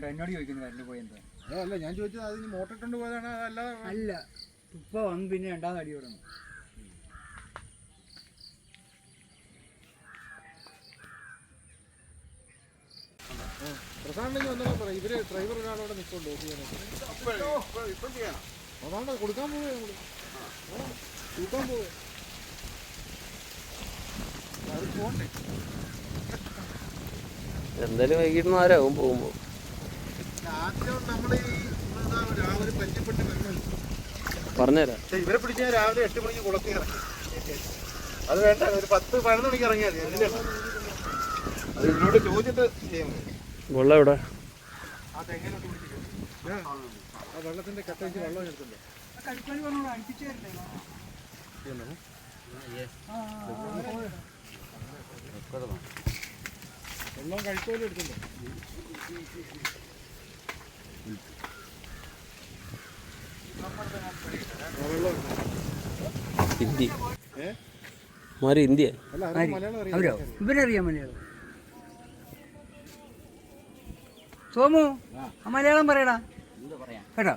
കേട്ടോ എന്നോട് ചോദിക്കുന്നു കറണ്ട് പോയെന്താ അതല്ല ഞാൻ ചോദിച്ചത് അതിന് മോട്ടർ ഇട്ടുകൊണ്ട് പോയതാണ് അല്ലാതെ അല്ല ഇപ്പൊ വന്ന് പിന്നെ രണ്ടാമത് അടി തുടങ്ങും. ഒന്നാ ഇവർ ഡ്രൈവർ നിൽക്കുന്നുണ്ട് അതാണ്? കൊടുക്കാൻ നമ്മൾ. എന്തായാലും വൈകിട്ട് നാലാവും പോകുമ്പോൾ പറഞ്ഞുതരാം. ഇവരെ പിടിച്ച് ഞാൻ രാവിലെ എട്ട് മണിക്ക് കുളത്തിൽ ഇറങ്ങി അത് വേണ്ട ഒരു പത്ത് പതിനൊന്ന് മണിക്ക് ഇറങ്ങിയാൽ അത് ചോദിച്ചിട്ട് ചെയ്യാൻ വെള്ളം എവിടെ? ആ തെങ്ങിലോട്ട് പിടിച്ചിട്ട് ആ വെള്ളത്തിന്റെ കട്ട വെച്ച് വെള്ളം എടുത്തിട്ടുണ്ട്. കടുപ്പണി പറഞ്ഞോളൂ അടുപ്പിച്ച് തരണ്ടേ വെള്ളം കഴിക്കോലും എടുത്തിട്ടുണ്ട്. ആ, വെള്ളം ഹിന്ദി. മാറി ഹിന്ദി? അല്ല മലയാളം അവരോ? അറിയാം ഇവരറിയാം മലയാളം. സോമു ആ. മലയാളം പറയടാ. കേട്ടോ?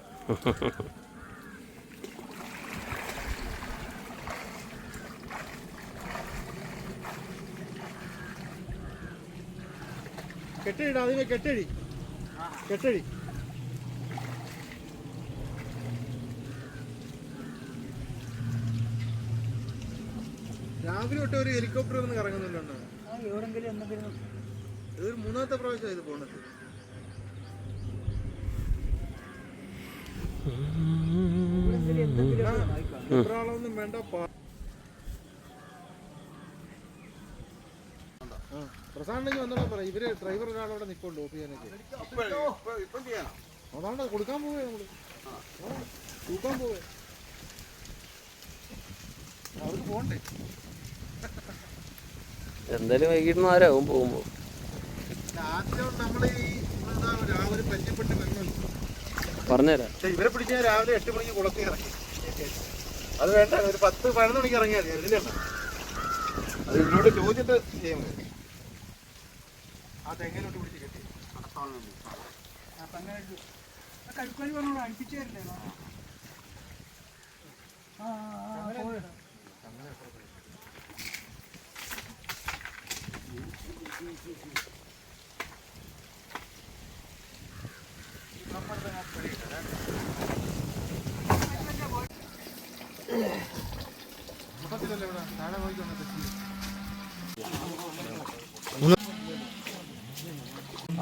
കെട്ടടി അതിനെ കെട്ടടി കെട്ടഴി രാവിലെ തൊട്ട് ഒരു ഹെലികോപ്റ്റർ ഒന്ന് കറങ്ങുന്നുണ്ടോ എവിടെങ്കിലും എന്തെങ്കിലും ഇതൊരു മൂന്നാമത്തെ പ്രാവശ്യം ഇത് പോണത്. ഇപ്രാളൊന്നും വേണ്ട പാ- ആ, പ്രസാദ് വന്നോളാം പറ. ഇവർ ഡ്രൈവർ ഒരാളവിടെ നിൽക്കുന്നുണ്ട് ഓഫ് ചെയ്യാനൊക്കെ അതാണ് കൊടുക്കാൻ പോവേ നമ്മൾ. ആ, തൂക്കാൻ പോവേ. അവർക്ക് പോണ്ടേ? എന്തായാലും വൈകിട്ട് നാലാവും പോകുമ്പോൾ വരുന്നത് പറഞ്ഞുതരാം ഇവരെ പിടിച്ചാൽ രാവിലെ എട്ട് മണിക്ക് കുളത്തിൽ ഇറങ്ങി അത് വേണ്ട ഒരു പത്ത് പതിനൊന്ന് മണിക്ക് ഇറങ്ങിയാൽ മതി അത് ഇതിനോട് ചോദിച്ചിട്ട് ചെയ്യാൻ മതി ആ തെങ്ങിലോട്ട് പിടിച്ച് കെട്ടി ആ, ആ, ആ, പോയി. മൊത്തത്തിലല്ലേ ഇവിടെ താഴെ പോയിക്കൊണ്ടു തെറ്റി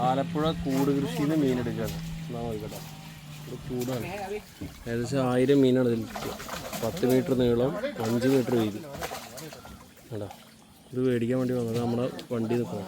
ആലപ്പുഴ കൂട് കൃഷിയിൽ നിന്ന് ഇത് കൂടാണ് ഏകദേശം ആയിരം മീനാണ് ഇതിൽ പത്ത് മീറ്റർ നീളം അഞ്ച് മീറ്റർ വീതി. കേട്ടോ ഇത് മേടിക്കാൻ വേണ്ടി വന്നത് നമ്മുടെ വണ്ടി നിൽക്കണം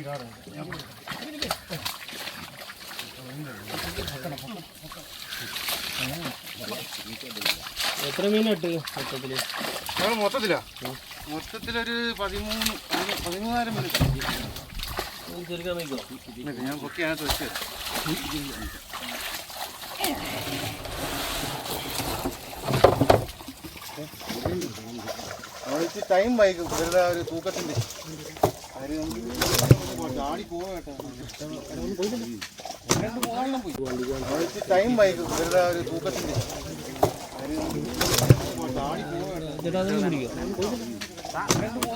എത്ര മീനായിട്ട് മൊത്തത്തിൽ? ഞങ്ങൾ മൊത്തത്തിലാ? മൊത്തത്തിലൊരു പതിമൂന്ന് പതിമൂ- പതിമൂന്നായിരം മീൻ ചെറുക്കാൻ വയ്ക്കോ? ഞാൻ പൊക്കി അതിനകത്ത് വെച്ചത് ടൈം വൈകും. ഒരു തൂക്കത്തിന്റെ ടൈം വൈകും ആ ഒരു തൂക്കത്തിന്റെ അതിന് നമുക്ക് ചാടി പോവാ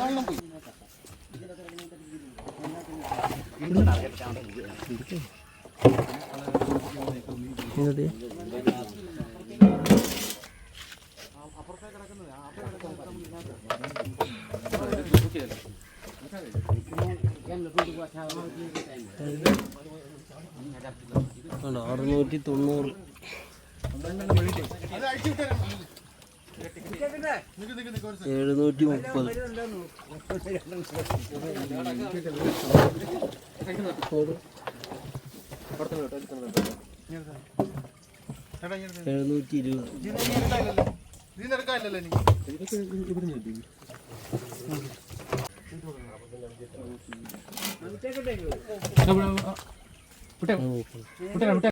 കേട്ടോ അറുന്നൂറ്റി തൊണ്ണൂറ്. എഴുന്നൂറ്റി മുപ്പത്. എഴുന്നൂറ്റി ഇരുപത്. ഇതിന് పుట్టే పుట్టే పుట్టే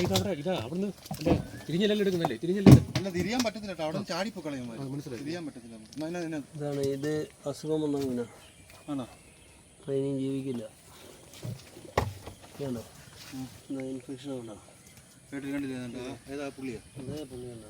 ഇതാ അവിടുന്ന് തിരിഞ്ഞെല്ലാം എടുക്കുന്നല്ലേ? തിരിഞ്ഞെല്ലാം അല്ല തിരിയാൻ പറ്റത്തില്ല കേട്ടോ. അവിടെ ചാടിപ്പോ കളയും തിരിയാൻ പറ്റത്തില്ല? ഇതാണ് ഇത് അസുഖം വന്ന ആണോ? ജീവിക്കില്ല. ഇൻഫെക്ഷൻ ഉണ്ടോ? കേട്ടിട്ട് കണ്ടില്ലേ ഏതാ പുള്ളിയാ. അതേ പുള്ളിയുണ്ടോ